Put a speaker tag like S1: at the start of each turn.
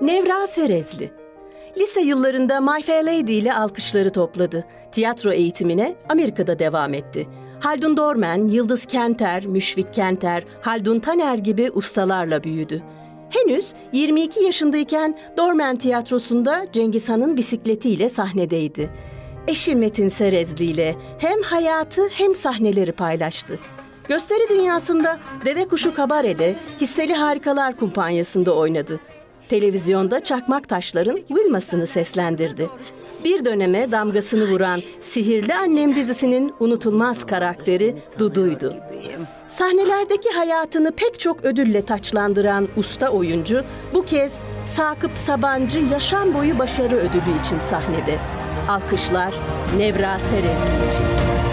S1: Nevra Serezli. Lise yıllarında My Fair Lady ile alkışları topladı. Tiyatro eğitimine Amerika'da devam etti. Haldun Dorman, Yıldız Kenter, Müşfik Kenter, Haldun Taner gibi ustalarla büyüdü. Henüz 22 yaşındayken Dorman Tiyatrosu'nda Cengiz Han'ın bisikletiyle sahnedeydi. Eşi Metin Serezli ile hem hayatı hem sahneleri paylaştı. Gösteri dünyasında Deve Kuşu Kabare'de Hisseli Harikalar Kumpanyası'nda oynadı. Televizyonda Çakmak Taşlar'ın Wilmas'ını seslendirdi. Bir döneme damgasını vuran Sihirli Annem dizisinin unutulmaz karakteri Dudu'ydu. Sahnelerdeki hayatını pek çok ödülle taçlandıran usta oyuncu bu kez Sakıp Sabancı Yaşam Boyu Başarı Ödülü için sahnede. Alkışlar Nevra Serezli için.